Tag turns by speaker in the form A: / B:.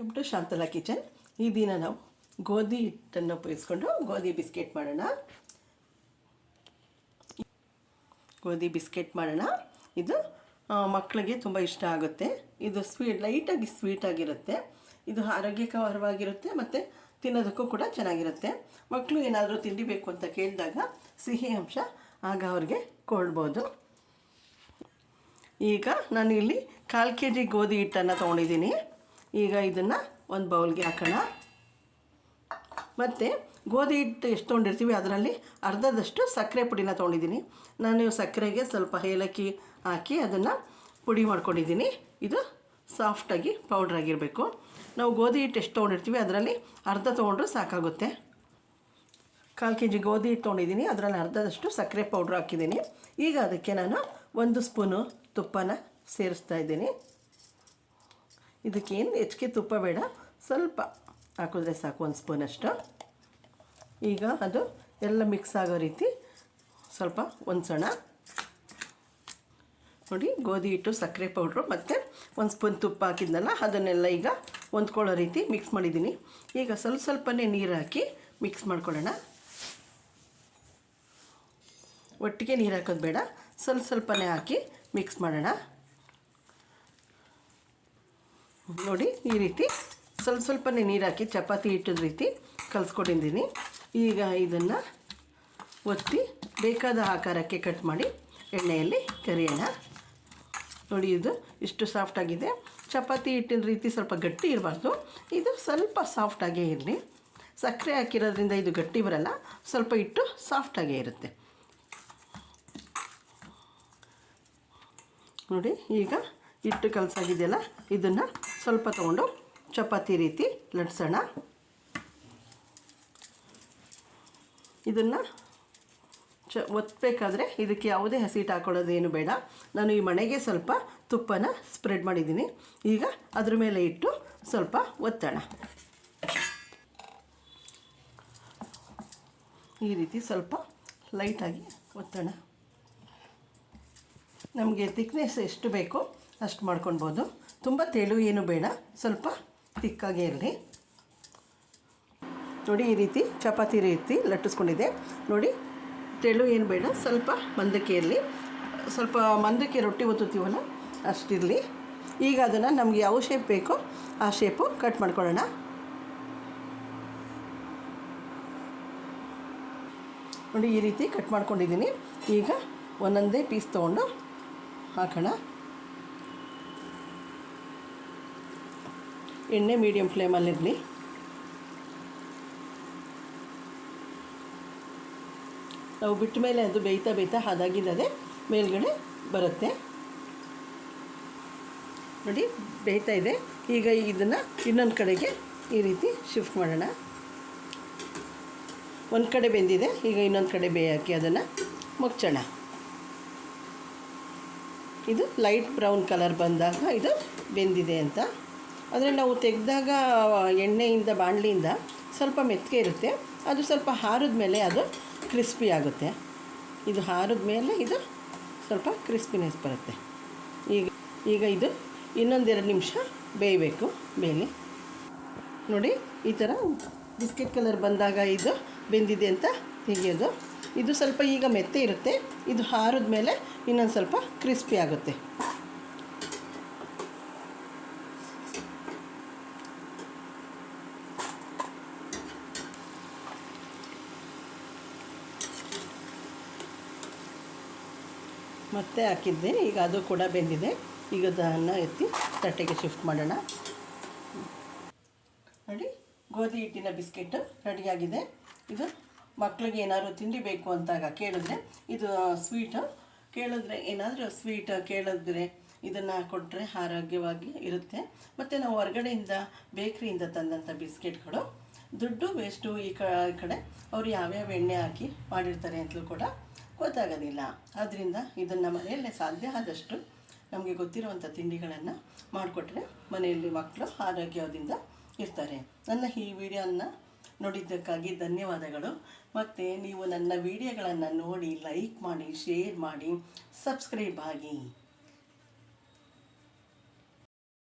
A: Welcome to Shantala kitchen ಈ ದಿನ ನಾವು ಗೋಧಿ ಹಿಟ್ಟನ್ನು ಉಪಯೋಗಿಸ್ಕೊಂಡು ಗೋಧಿ ಬಿಸ್ಕೆಟ್ ಮಾಡೋಣ. ಗೋಧಿ ಬಿಸ್ಕೆಟ್ ಮಾಡೋಣ. ಇದು ಮಕ್ಕಳಿಗೆ ತುಂಬ ಇಷ್ಟ ಆಗುತ್ತೆ. ಇದು ಸ್ವೀಟ್, ಲೈಟಾಗಿ ಸ್ವೀಟಾಗಿರುತ್ತೆ ಇದು ಆರೋಗ್ಯಕರವಾಗಿರುತ್ತೆ ಮತ್ತು ತಿನ್ನೋದಕ್ಕೂ ಕೂಡ ಚೆನ್ನಾಗಿರುತ್ತೆ. ಮಕ್ಕಳು ಏನಾದರೂ ತಿಂಡಿ ಬೇಕು ಅಂತ ಕೇಳಿದಾಗ ಸಿಹಿ ಅಂಶ ಆಗ ಅವ್ರಿಗೆ ಕೊಡ್ಬೋದು. ಈಗ ನಾನು ಇಲ್ಲಿ ಕಾಲು ಕೆ ಜಿ ಗೋಧಿ ಹಿಟ್ಟನ್ನು ತೊಗೊಂಡಿದ್ದೀನಿ. ಈಗ ಇದನ್ನು ಒಂದು ಬೌಲ್ಗೆ ಹಾಕೋಣ. ಮತ್ತು ಗೋಧಿ ಹಿಟ್ಟು ಎಷ್ಟು ತೊಗೊಂಡಿರ್ತೀವಿ ಅದರಲ್ಲಿ ಅರ್ಧದಷ್ಟು ಸಕ್ಕರೆ ಪುಡಿನ ತೊಗೊಂಡಿದ್ದೀನಿ. ನಾನು ಸಕ್ಕರೆಗೆ ಸ್ವಲ್ಪ ಏಲಕ್ಕಿ ಹಾಕಿ ಅದನ್ನು ಪುಡಿ ಮಾಡ್ಕೊಂಡಿದ್ದೀನಿ. ಇದು ಸಾಫ್ಟಾಗಿ ಪೌಡ್ರ್ ಆಗಿರಬೇಕು. ನಾವು ಗೋಧಿ ಹಿಟ್ಟು ಎಷ್ಟು ತೊಗೊಂಡಿರ್ತೀವಿ ಅದರಲ್ಲಿ ಅರ್ಧ ತೊಗೊಂಡ್ರೆ ಸಾಕಾಗುತ್ತೆ. ಕಾಲು ಕೆ ಜಿ ಗೋಧಿ ಹಿಟ್ಟು ತೊಗೊಂಡಿದ್ದೀನಿ. ಅದರಲ್ಲಿ ಅರ್ಧದಷ್ಟು ಸಕ್ಕರೆ ಪೌಡ್ರ್ ಹಾಕಿದ್ದೀನಿ. ಈಗ ಅದಕ್ಕೆ ನಾನು ಒಂದು ಸ್ಪೂನು ತುಪ್ಪನ ಸೇರಿಸ್ತಾ ಇದ್ದೀನಿ. ಇದಕ್ಕೇನು ಹೆಚ್ಚಿಗೆ ತುಪ್ಪ ಬೇಡ, ಸ್ವಲ್ಪ ಹಾಕಿದ್ರೆ ಸಾಕು ಒಂದು ಸ್ಪೂನಷ್ಟು ಈಗ ಅದು ಎಲ್ಲ ಮಿಕ್ಸ್ ಆಗೋ ರೀತಿ ಸ್ವಲ್ಪ ಒಂದ್ಸೋಣ ನೋಡಿ, ಗೋಧಿ ಹಿಟ್ಟು, ಸಕ್ಕರೆ ಪೌಡ್ರು ಮತ್ತು ಒಂದು ಸ್ಪೂನ್ ತುಪ್ಪ ಹಾಕಿದ್ನಲ್ಲ, ಅದನ್ನೆಲ್ಲ ಈಗ ಹೊಂದ್ಕೊಳ್ಳೋ ರೀತಿ ಮಿಕ್ಸ್ ಮಾಡಿದ್ದೀನಿ. ಈಗ ಸ್ವಲ್ಪ ಸ್ವಲ್ಪನೇ ನೀರು ಹಾಕಿ ಮಿಕ್ಸ್ ಮಾಡ್ಕೊಳ್ಳೋಣ. ಒಟ್ಟಿಗೆ ನೀರು ಹಾಕೋದು ಬೇಡ, ಸ್ವಲ್ಪ ಸ್ವಲ್ಪನೇ ಹಾಕಿ ಮಿಕ್ಸ್ ಮಾಡೋಣ. ನೋಡಿ, ಈ ರೀತಿ. ಸ್ವಲ್ಪ ಸ್ವಲ್ಪನೇ ನೀರು ಹಾಕಿ ಚಪಾತಿ ಹಿಟ್ಟದ ರೀತಿ ಕಲಿಸ್ಕೊಂಡಿದ್ದೀನಿ. ಈಗ ಇದನ್ನು ಒತ್ತಿ ಬೇಕಾದ ಆಕಾರಕ್ಕೆ ಕಟ್ ಮಾಡಿ ಎಣ್ಣೆಯಲ್ಲಿ ಕರಿಯೋಣ. ನೋಡಿ, ಇದು ಇಷ್ಟು ಸಾಫ್ಟಾಗಿದೆ ಚಪಾತಿ ಹಿಟ್ಟಿನ ರೀತಿ ಸ್ವಲ್ಪ ಗಟ್ಟಿ ಇರಬಾರ್ದು. ಇದು ಸ್ವಲ್ಪ ಸಾಫ್ಟಾಗೇ ಇರಲಿ. ಸಕ್ಕರೆ ಹಾಕಿರೋದ್ರಿಂದ ಇದು ಗಟ್ಟಿ ಬರಲ್ಲ. ಸ್ವಲ್ಪ ಹಿಟ್ಟು ಸಾಫ್ಟಾಗೇ ಇರುತ್ತೆ. ನೋಡಿ, ಈಗ ಹಿಟ್ಟು ಕಲಸಾಗಿದೆಯಲ್ಲ, ಇದನ್ನು ಸ್ವಲ್ಪ ತೊಗೊಂಡು ಚಪಾತಿ ರೀತಿ, ಲಟ್ಸೋಣ. ಇದನ್ನು ಚ ಒತ್ತಬೇಕಾದ್ರೆ ಇದಕ್ಕೆ ಯಾವುದೇ ಹಸಿಟ್ಟು ಹಾಕೊಳ್ಳೋದೇನು ಬೇಡ. ನಾನು ಈ ಮಣೆಗೆ ಸ್ವಲ್ಪ ತುಪ್ಪನ ಸ್ಪ್ರೆಡ್ ಮಾಡಿದ್ದೀನಿ. ಈಗ ಅದ್ರ ಮೇಲೆ ಇಟ್ಟು ಸ್ವಲ್ಪ ಒತ್ತೋಣ. ಈ ರೀತಿ ಸ್ವಲ್ಪ ಲೈಟಾಗಿ ಒತ್ತೋಣ. ನಮಗೆ ತಿಕ್ನೆಸ್ ಎಷ್ಟು ಬೇಕೋ ಅಷ್ಟು ಮಾಡ್ಕೊಳ್ಬೋದು. ತುಂಬ ತೆಳು ಏನು ಬೇಡ, ಸ್ವಲ್ಪ ತಿಕ್ಕಾಗೇ ಇರಲಿ. ನೋಡಿ, ಈ ರೀತಿ ಚಪಾತಿ ರೀತಿ ಲಟ್ಟಿಸ್ಕೊಂಡಿದೆ. ನೋಡಿ, ತೆಳು ಏನು ಬೇಡ, ಸ್ವಲ್ಪ ಮಂದಕ್ಕೆ ಇರಲಿ. ಸ್ವಲ್ಪ ಮಂದಕ್ಕೆ ರೊಟ್ಟಿ ಒತ್ತುತ್ತೀವಲ್ಲ, ಅಷ್ಟಿರಲಿ. ಈಗ ಅದನ್ನು ನಮಗೆ ಯಾವ ಶೇಪ್ ಬೇಕೋ ಆ ಶೇಪು ಕಟ್ ಮಾಡ್ಕೊಳ್ಳೋಣ. ನೋಡಿ, ಈ ರೀತಿ ಕಟ್ ಮಾಡ್ಕೊಂಡಿದ್ದೀನಿ. ಈಗ ಒಂದೊಂದೇ ಪೀಸ್ ತೊಗೊಂಡು ಹಾಕೋಣ. ಎಣ್ಣೆ ಮೀಡಿಯಮ್ ಫ್ಲೇಮಲ್ಲಿರಲಿ ನಾವು ಬಿಟ್ಟ ಮೇಲೆ ಅದು ಬೇಯ್ತಾ ಬೇಯ್ತಾ ಹದಾಗಿಲ್ಲದೆ ಮೇಲ್ಗಡೆ ಬರುತ್ತೆ. ನೋಡಿ, ಬೇಯ್ತಾ ಇದೆ. ಈಗ ಇದನ್ನು ಇನ್ನೊಂದು ಕಡೆಗೆ ಈ ರೀತಿ ಶಿಫ್ಟ್ ಮಾಡೋಣ. ಒಂದು ಕಡೆ ಬೆಂದಿದೆ, ಈಗ ಇನ್ನೊಂದು ಕಡೆ ಬೇಯಾಕಿ ಅದನ್ನು ಮುಚ್ಚೋಣ. ಇದು ಲೈಟ್ ಬ್ರೌನ್ ಕಲರ್ ಬಂದಾಗ ಇದು ಬೆಂದಿದೆ ಅಂತ ಆದರೆ ನಾವು ತೆಗೆದಾಗ ಎಣ್ಣೆಯಿಂದ, ಬಾಣಲಿಯಿಂದ ಸ್ವಲ್ಪ ಮೆತ್ತಗೆ ಇರುತ್ತೆ. ಅದು ಸ್ವಲ್ಪ ಹಾರಿದ ಮೇಲೆ ಅದು ಕ್ರಿಸ್ಪಿ ಆಗುತ್ತೆ. ಇದು ಹಾರಿದ ಮೇಲೆ ಇದು ಸ್ವಲ್ಪ ಕ್ರಿಸ್ಪಿನೆಸ್ ಬರುತ್ತೆ. ಈಗ ಈಗ ಇದು ಇನ್ನೊಂದೆರಡು ನಿಮಿಷ ಬೇಯಬೇಕು ಬೇಯಲಿ. ನೋಡಿ, ಈ ಥರ ಬಿಸ್ಕೆಟ್ ಕಲರ್ ಬಂದಾಗ ಇದು ಬೆಂದಿದೆ ಅಂತ ತೆಗೆಯೋದು. ಇದು ಸ್ವಲ್ಪ ಈಗ ಮೆತ್ತೆ ಇರುತ್ತೆ. ಇದು ಹಾರಿದ ಮೇಲೆ ಇನ್ನೊಂದು ಸ್ವಲ್ಪ ಕ್ರಿಸ್ಪಿ ಆಗುತ್ತೆ. ಮತ್ತೆ ಹಾಕಿದ್ದೆ. ಈಗ ಅದು ಕೂಡ ಬೆಂದಿದೆ. ಈಗ ಅದನ್ನು ಎತ್ತಿ ತಟ್ಟೆಗೆ ಶಿಫ್ಟ್ ಮಾಡೋಣ. ನೋಡಿ, ಗೋಧಿ ಹಿಟ್ಟಿನ ಬಿಸ್ಕೆಟ್ ರೆಡಿಯಾಗಿದೆ ಇದು ಮಕ್ಕಳಿಗೆ ಏನಾದರೂ ತಿಂಡಿ ಬೇಕು ಅಂತಾಗ ಕೇಳಿದ್ರೆ ಇದು ಸ್ವೀಟು ಕೇಳಿದ್ರೆ ಏನಾದರೂ ಸ್ವೀಟ್ ಕೇಳಿದ್ರೆ ಇದನ್ನು ಕೊಟ್ಟರೆ ಆರೋಗ್ಯವಾಗಿ ಇರುತ್ತೆ. ಮತ್ತು ನಾವು ಹೊರಗಡೆಯಿಂದ ಬೇಕ್ರಿಯಿಂದ ತಂದಂಥ ಬಿಸ್ಕೆಟ್ಗಳು. ದುಡ್ಡು ವೇಸ್ಟು ಈ ಕ ಕಡೆ ಅವರು ಯಾವ್ಯಾವ ಎಣ್ಣೆ ಹಾಕಿ ಮಾಡಿರ್ತಾರೆ ಅಂತಲೂ ಕೂಡ ಗೊತ್ತಾಗೋದಿಲ್ಲ. ಆದ್ದರಿಂದ ಇದನ್ನು ಮನೆಯಲ್ಲೇ ಸಾಧ್ಯ ಆದಷ್ಟು ನಮಗೆ ಗೊತ್ತಿರುವಂಥ ತಿಂಡಿಗಳನ್ನು ಮಾಡಿಕೊಟ್ರೆ ಮನೆಯಲ್ಲಿ ಮಕ್ಕಳು ಆರೋಗ್ಯದಿಂದ ಇರ್ತಾರೆ. ನನ್ನ ಈ ವಿಡಿಯೋನ ನೋಡಿದ್ದಕ್ಕಾಗಿ ಧನ್ಯವಾದಗಳು. ಮತ್ತು ನೀವು ನನ್ನ ವಿಡಿಯೋಗಳನ್ನು ನೋಡಿ ಲೈಕ್ ಮಾಡಿ ಶೇರ್ ಮಾಡಿ ಸಬ್ಸ್ಕ್ರೈಬ್ ಆಗಿ.